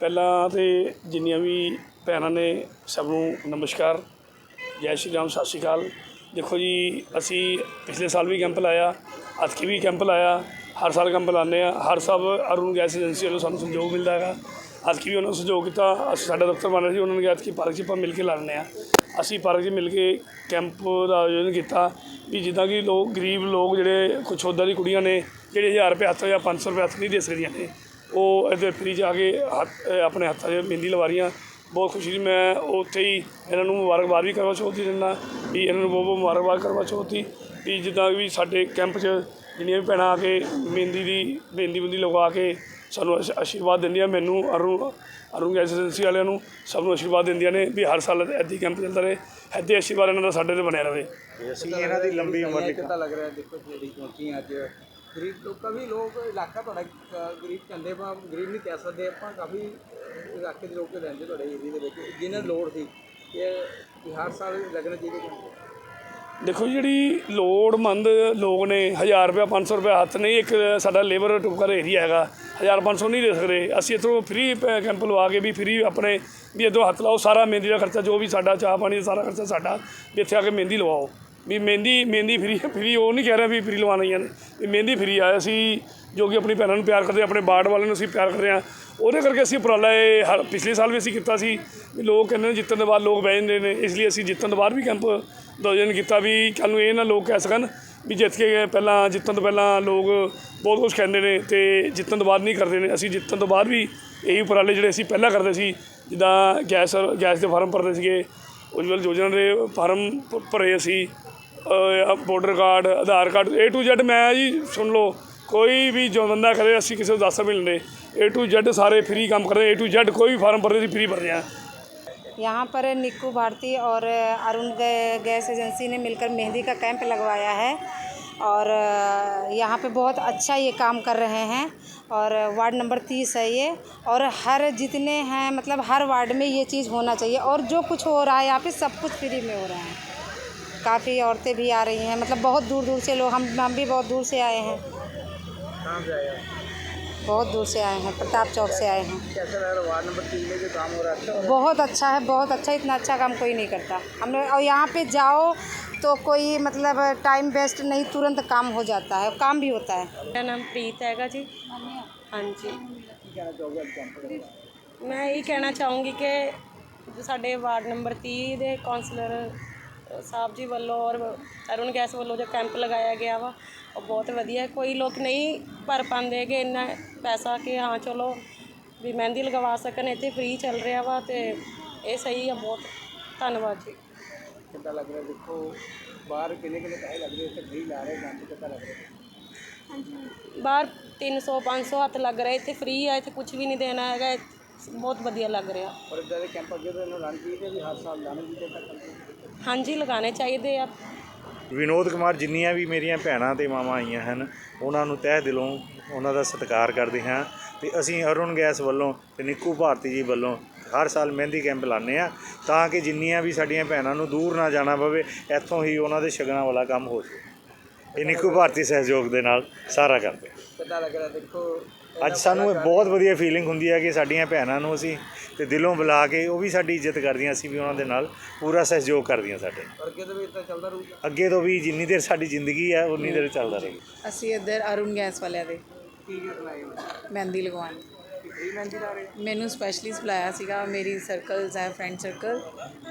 ਪਹਿਲਾਂ ਤਾਂ ਜਿੰਨੀਆਂ ਵੀ ਭੈਣਾਂ ਨੇ ਸਭ ਨੂੰ ਨਮਸਕਾਰ। ਜੈ ਸ਼੍ਰੀ ਰਾਮ, ਸਤਿ ਸ਼੍ਰੀ ਅਕਾਲ। ਦੇਖੋ ਜੀ, ਅਸੀਂ ਪਿਛਲੇ ਸਾਲ ਵੀ ਕੈਂਪ ਲਾਇਆ ਅਤਕੀ ਵੀ ਕੈਂਪ ਲਾਇਆ, ਹਰ ਸਾਲ ਕੈਂਪ ਲਾਉਂਦੇ ਆ ਹਰ ਸਾਲ ਅਰੁਣ ਗੈਸ ਏਜੰਸੀ ਵੱਲੋਂ ਸਾਨੂੰ ਸਹਿਯੋਗ ਮਿਲਦਾ ਹੈਗਾ। ਅਤਕੀ ਵੀ ਉਹਨਾਂ ਨੂੰ ਸਹਿਯੋਗ ਕੀਤਾ, ਅਸੀਂ ਸਾਡਾ ਦਫ਼ਤਰ ਬਣ ਰਿਹਾ ਸੀ, ਉਹਨਾਂ ਨੇ ਕਿਹਾ ਕਿ ਪਾਰਕ 'ਚ ਆਪਾਂ ਮਿਲ ਕੇ ਲਾਣੇ ਆ ਅਸੀਂ ਪਾਰਕ 'ਚ ਮਿਲ ਕੇ ਕੈਂਪ ਦਾ ਆਯੋਜਨ ਕੀਤਾ ਵੀ ਜਿੱਦਾਂ ਕਿ ਲੋਕ, ਗਰੀਬ ਲੋਕ ਜਿਹੜੇ ਕੁਛ ਉੱਦਾਂ ਦੀ ਕੁੜੀਆਂ ਨੇ, ਜਿਹੜੇ 1000 ਰੁਪਏ ਹੱਥ ਜਾਂ 500 ਰੁਪਏ ਹੱਥ ਨਹੀਂ ਦੇ ਸਕਦੀਆਂ ਨੇ ਉਹ ਇਹਦੇ ਫਰੀ ਜਾ ਕੇ ਹੱਥ ਆਪਣੇ ਹੱਥਾਂ 'ਚ ਮਹਿੰਦੀ ਲਵਾ ਰਹੀਆਂ। ਬਹੁਤ ਖੁਸ਼ੀ ਦੀ ਮੈਂ ਉੱਥੇ ਹੀ ਇਹਨਾਂ ਨੂੰ ਮੁਬਾਰਕਬਾਦ ਵੀ ਕਰਵਾ ਚੌਥ ਦੀ ਦਿੰਦਾ ਵੀ ਇਹਨਾਂ ਨੂੰ ਬਹੁਤ ਬਹੁਤ ਮੁਬਾਰਕਬਾਦ ਕਰਵਾ ਚੌਥ ਦੀ ਵੀ ਜਿੱਦਾਂ ਵੀ ਸਾਡੇ ਕੈਂਪ 'ਚ ਜਿੰਨੀਆਂ ਵੀ ਭੈਣਾਂ ਆ ਕੇ ਮਹਿੰਦੀ ਦੀ ਮਹਿੰਦੀ ਮੁੰਦੀ ਲਗਾ ਕੇ ਸਾਨੂੰ ਆਸ਼- ਆਸ਼ੀਰਵਾਦ ਦਿੰਦੀਆਂ ਮੈਨੂੰ ਅਰੁਣ ਅਰੁਣ ਗੈਸ ਏਜੰਸੀ ਵਾਲਿਆਂ ਨੂੰ ਸਭ ਨੂੰ ਆਸ਼ੀਰਵਾਦ ਦਿੰਦੀਆਂ ਨੇ ਵੀ ਹਰ ਸਾਲ ਇੱਦਾਂ ਹੀ ਕੈਂਪ ਚੱਲਦਾ ਰਹੇ। ਇੱਦਾਂ ਹੀ ਆਸ਼ੀਰਵਾਦ ਇਹਨਾਂ ਦਾ ਸਾਡੇ ਤੇ ਬਣਿਆ ਰਹੇ। ਅਸੀਂ ਇਹਨਾਂ ਦੀ ਲੰਬੀ ਉਮਰ ਲੱਗ ਰਿਹਾ ਦੇਖੋ ਜਿਹੜੀ ਪਹੁੰਚੀ ਅੱਜ। ਗਰੀਬ ਲੋਕਾਂ ਵੀ ਲੋਕ ਇਲਾਕਾ ਤੁਹਾਡਾ ਅ, ਗਰੀਬ ਕਹਿੰਦੇ ਪਾ ਗਰੀਬ ਨਹੀਂ ਕਹਿ ਸਕਦੇ ਆਪਾਂ ਕਾਫੀ ਇਲਾਕੇ ਦੇ ਲੋਕ ਰਹਿੰਦੇ ਤੁਹਾਡੇ ਏਰੀਆ ਦੇ ਵਿੱਚ ਜਿਨ੍ਹਾਂ ਨੂੰ ਲੋੜ ਸੀ ਕਿ ਕਿ ਹਰ ਸਾਲ ਲੱਗਣਾ ਚਾਹੀਦਾ camp। ਦੇਖੋ ਜਿਹੜੀ ਲੋੜਮੰਦ ਲੋਕ ਨੇ 1000 ਰੁਪਏ 500 ਰੁਪਇਆ ਹੱਥ ਨਹੀਂ ਇੱਕ ਸਾਡਾ ਲੇਬਰ ਟੁਕਰ ਏਰੀਆ ਹੈਗਾ 1000 500 ਨਹੀਂ ਦੇ ਸਕਦੇ ਅਸੀਂ ਇੱਥੋਂ ਫ੍ਰੀ ਕੈਂਪ ਲਵਾ ਕੇ ਵੀ ਫ੍ਰੀ ਆਪਣੇ ਵੀ ਇੱਧਰੋਂ ਹੱਥ ਲਾਓ ਸਾਰਾ ਮਹਿੰਦੀ ਦਾ ਖਰਚਾ ਜੋ ਵੀ ਸਾਡਾ ਚਾਹ ਪਾਣੀ ਦਾ ਸਾਰਾ ਖਰਚਾ ਸਾਡਾ ਵੀ ਇੱਥੇ ਆ ਕੇ ਮਹਿੰਦੀ ਲਵਾਓ ਵੀ ਮਹਿੰਦੀ ਮਹਿੰਦੀ ਫਰੀ ਫਰੀ ਉਹ ਨਹੀਂ ਕਹਿ ਰਿਹਾ ਵੀ ਫ੍ਰੀ ਲਵਾਉਣੀਆਂ ਨੇ। ਵੀ ਮਹਿੰਦੀ ਫਰੀ ਆ, ਅਸੀਂ ਜੋ ਕਿ ਆਪਣੀ ਭੈਣਾਂ ਨੂੰ ਪਿਆਰ ਕਰਦੇ ਆਪਣੇ ਬਾੜ ਵਾਲਿਆਂ ਨੂੰ ਅਸੀਂ ਪਿਆਰ ਕਰਦੇ ਹਾਂ। ਉਹਦੇ ਕਰਕੇ ਅਸੀਂ ਉਪਰਾਲਾ ਇਹ ਹਰ ਪਿਛਲੇ ਸਾਲ ਵੀ ਅਸੀਂ ਕੀਤਾ ਸੀ, ਵੀ ਲੋਕ ਕਹਿੰਦੇ ਨੇ ਜਿੱਤਣ ਤੋਂ ਬਾਅਦ ਲੋਕ ਬਹਿ ਜਾਂਦੇ ਨੇ, ਇਸ ਲਈ ਅਸੀਂ ਜਿੱਤਣ ਤੋਂ ਬਾਅਦ ਵੀ ਕੈਂਪ ਦਾ ਕੀਤਾ ਵੀ ਕੱਲ ਨੂੰ ਇਹ ਨਾ ਲੋਕ ਕਹਿ ਸਕਣ ਵੀ ਜਿੱਤ ਕੇ ਗਏ, ਪਹਿਲਾਂ ਜਿੱਤਣ ਤੋਂ ਪਹਿਲਾਂ ਲੋਕ ਬਹੁਤ ਕੁਝ ਕਹਿੰਦੇ ਨੇ ਤੇ ਜਿੱਤਣ ਤੋਂ ਬਾਅਦ ਨਹੀਂ ਕਰਦੇ ਨੇ। ਅਸੀਂ ਜਿੱਤਣ ਤੋਂ ਬਾਅਦ ਵੀ ਇਹੀ ਉਪਰਾਲੇ ਜਿਹੜੇ ਅਸੀਂ ਪਹਿਲਾਂ ਕਰਦੇ ਸੀ, ਜਿੱਦਾਂ ਗੈਸ ਗੈਸ ਦੇ ਫਾਰਮ ਭਰਦੇ ਸੀਗੇ ਉਜਵਲ ਯੋਜਨਾ ਦੇ ਫਾਰਮ ਭ- ਭਰੇ ਅਸੀਂ voter card Aadhaar card A to Z ਮੈਂ ਜੀ ਸੁਣ ਲਓ ਕੋਈ ਵੀ ਜੋ ਬੰਦਾ ਕਰੇ ਅਸੀਂ ਕਿਸੇ ਨੂੰ 10 ਰੁਪਏ ਲੈਂਦੇ A to Z ਸਾਰੇ ਫ੍ਰੀ ਕੰਮ ਕਰਦੇ A to Z ਕੋਈ ਵੀ ਫਾਰਮ ਭਰਦੇ ਸੀ ਫ੍ਰੀ ਭਰਦੇ ਆ यहाँ पर निक्कू भारती और अरुण गै- गैस एजेंसी ने मिलकर मेहंदी का कैंप लगवाया है और यहाँ पे बहुत अच्छा ये काम कर रहे हैं और वार्ड नंबर तीस है ये और हर जितने हैं मतलब हर वार्ड में ये चीज़ होना चाहिए और जो कुछ हो रहा है यहाँ पे सब कुछ फ्री में हो रहा है। काफ़ी औरतें भी आ रही हैं मतलब बहुत दूर दूर से लोग हम हम भी बहुत दूर से आए हैं। बहुत दूर से आए हैं प्रताप चौक से आए हैं। कैसा लग रहा वार्ड नंबर तीन में जो काम हो रहा है अच्छा हो रहा बहुत अच्छा है बहुत अच्छा इतना अच्छा काम कोई नहीं करता। हम लोग और यहाँ पे जाओ तो कोई मतलब टाइम वेस्ट नहीं तुरंत काम हो जाता है काम भी होता है ਮੇਰਾ ਨਾਮ ਪ੍ਰੀਤ ਹੈਗਾ ਜੀ ਹਾਂਜੀ है की कहना चाहोगे आज कैंप लगा ਮੈਂ ਇਹ ਕਹਿਣਾ ਚਾਹੂੰਗੀ ਕਿ ਜੋ ਸਾਡੇ ਵਾਰਡ ਨੰਬਰ 30 ਦੇ ਕਾਉਂਸਲਰ ਅ, ਸਾਹਿਬ ਜੀ ਵੱਲੋਂ ਔਰ ਅਰੁਣ ਗੈਸ ਵੱਲੋਂ ਜੋ ਕੈਂਪ ਲਗਾਇਆ ਗਿਆ ਵਾ ਉਹ ਬਹੁਤ ਵਧੀਆ ਹੈ। ਕੋਈ ਲੋਕ ਨਹੀਂ ਭਰ ਪਾਉਂਦੇ ਕਿ ਇੰਨਾ ਪੈਸਾ ਕਿ ਹਾਂ ਚਲੋ ਵੀ ਮਹਿੰਦੀ ਲਗਵਾ ਸਕਣ ਇੱਥੇ ਫ੍ਰੀ ਚੱਲ ਰਿਹਾ ਵਾ ਤੇ ਇਹ ਸਹੀ ਆ ਬਹੁਤ ਧੰਨਵਾਦ ਜੀ ਕਿੱਦਾਂ ਲੱਗ ਰਿਹਾ? ਦੇਖੋ ਬਾਹਰ ਕਿੰਨੇ ਕਿੰਨੇ ਪੈਸੇ ਲੱਗ ਰਹੇ ਇੱਥੇ ਫ੍ਰੀ ਲਾ ਰਹੇ camp ਕਿੱਦਾਂ ਲੱਗ ਰਿਹਾ? ਬਾਹਰ 300 500 ਹੱਥ ਲੱਗ ਰਿਹਾ ਇੱਥੇ ਫ੍ਰੀ ਆ ਇੱਥੇ ਕੁਝ ਵੀ ਨਹੀਂ ਦੇਣਾ ਹੈਗਾ ਬਹੁਤ ਵਧੀਆ ਲੱਗ ਰਿਹਾ। ਔਰ ਇਦਾਂ ਦੇ ਕੈਂਪ ਅੱਗੇ ਤੋਂ ਇਹਨੂੰ ਰਨ ਕੀਤੇ ਵੀ ਹਰ ਸਾਲ ਲਾਣੇ ਚਾਹੀਦੇ ਤੱਕ ਹਾਂਜੀ ਲਗਾਉਣੇ ਚਾਹੀਦੇ ਆ। ਵਿਨੋਦ ਕੁਮਾਰ ਜਿੰਨੀਆਂ ਵੀ ਮੇਰੀਆਂ ਭੈਣਾਂ ਤੇ ਮਾਵਾਂ ਆਈਆਂ ਹਨ ਉਹਨਾਂ ਨੂੰ ਤਹਿ ਦਿਲੋਂ ਉਹਨਾਂ ਦਾ ਸਤਿਕਾਰ ਕਰਦੇ ਹਾਂ ਤੇ ਅਸੀਂ ਅਰੁਣ ਗੈਸ ਵੱਲੋਂ ਤੇ ਨਿੱਕੂ ਭਾਰਤੀ ਜੀ ਵੱਲੋਂ ਹਰ ਸਾਲ ਮਹਿੰਦੀ ਕੈਂਪ ਲਾਉਂਦੇ ਆ ਤਾਂ ਕਿ ਜਿੰਨੀਆਂ ਵੀ ਸਾਡੀਆਂ ਭੈਣਾਂ ਨੂੰ ਦੂਰ ਨਾ ਜਾਣਾ ਪਵੇ ਇੱਥੋਂ ਹੀ ਉਹਨਾਂ ਦੇ ਸ਼ਗਨਾਂ ਵਾਲਾ ਕੰਮ ਹੋ ਜਾਵੇ। ਇਹ ਨਿੱਕੂ ਭਾਰਤੀ ਸਹਿਯੋਗ ਦੇ ਨਾਲ ਸਾਰਾ ਕਰਦੇ। ਕਿੱਦਾਂ ਲੱਗ ਰਿਹਾ? ਦੇਖੋ ਅੱਜ ਸਾਨੂੰ ਇਹ ਬਹੁਤ ਵਧੀਆ ਫੀਲਿੰਗ ਹੁੰਦੀ ਹੈ ਕਿ ਸਾਡੀਆਂ ਭੈਣਾਂ ਨੂੰ ਅਸੀਂ ਤੇ ਦਿਲੋਂ ਬੁਲਾ ਕੇ ਉਹ ਵੀ ਸਾਡੀ ਇੱਜ਼ਤ ਕਰਦੀਆਂ ਅਸੀਂ ਵੀ ਉਹਨਾਂ ਦੇ ਨਾਲ ਪੂਰਾ ਸਹਿਯੋਗ ਕਰਦੀਆਂ ਸਾਡੇ ਅੱਗੇ ਤੋਂ ਵੀ ਇਦਾਂ ਚੱਲਦਾ ਰਹੂਗਾ? ਅੱਗੇ ਤੋਂ ਵੀ ਜਿੰਨੀ ਦੇਰ ਸਾਡੀ ਜ਼ਿੰਦਗੀ ਹੈ ਉਨੀ ਦੇਰ ਚੱਲਦਾ ਰਹੇਗਾ। ਅਸੀਂ ਇੱਧਰ ਅਰੁਣ ਗੈਸ ਵਾਲਿਆਂ ਦੇ ਕੀ ਕੀ ਬਣਾਏ ਮਹਿੰਦੀ ਲਗਵਾਉਣ। ਮੈਨੂੰ ਸਪੈਸ਼ਲੀ ਬੁਲਾਇਆ ਸੀਗਾ ਮੇਰੀ ਸਰਕਲਸ ਹੈ ਫਰੈਂਡ ਸਰਕਲ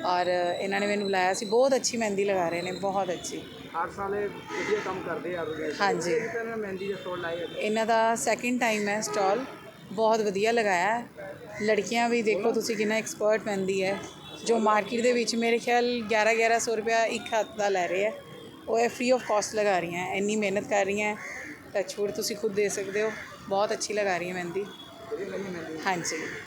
ਔਰ ਇਹਨਾਂ ਨੇ ਮੈਨੂੰ ਬੁਲਾਇਆ ਸੀ। ਬਹੁਤ ਅੱਛੀ ਮਹਿੰਦੀ ਲਗਾ ਰਹੇ ਨੇ ਬਹੁਤ ਅੱਛੀ। ਹਰ ਸਾਲ ਇਹ ਵਧੀਆ ਕੰਮ ਕਰਦੇ ਆ ਰੋਗੇ ਹਾਂਜੀ। ਪਹਿਲਾਂ ਮਹਿੰਦੀ ਦੇ ਲਾਏ ਅੱਜ ਇਹਨਾਂ ਦਾ ਸੈਕਿੰਡ ਟਾਈਮ ਹੈ ਸਟਾਲ ਬਹੁਤ ਵਧੀਆ ਲਗਾਇਆ। ਹੈ ਲੜਕੀਆਂ ਵੀ ਦੇਖੋ ਤੁਸੀਂ ਕਿੰਨਾ ਐਕਸਪਰਟ ਮਹਿੰਦੀ ਹੈ। ਜੋ ਮਾਰਕੀਟ ਦੇ ਵਿੱਚ ਮੇਰੇ ਖਿਆਲ 11 1100 ਰੁਪਇਆ ਇੱਕ ਹੱਥ ਦਾ ਲੈ ਰਹੇ ਹੈ ਉਹ ਇਹ ਫ੍ਰੀ ਆਫ ਕਾਸਟ ਲਗਾ ਰਹੀਆਂ ਹੈ। ਇੰਨੀ ਮਿਹਨਤ ਕਰ ਰਹੀਆਂ। ਟੱਚਵੁੱਡ ਤੁਸੀਂ ਖੁਦ ਦੇ ਸਕਦੇ ਹੋ। ਬਹੁਤ ਅੱਛੀ ਲਗਾ ਰਹੀ ਹੈ ਮਹਿੰਦੀ। ਹਾਂਜੀ।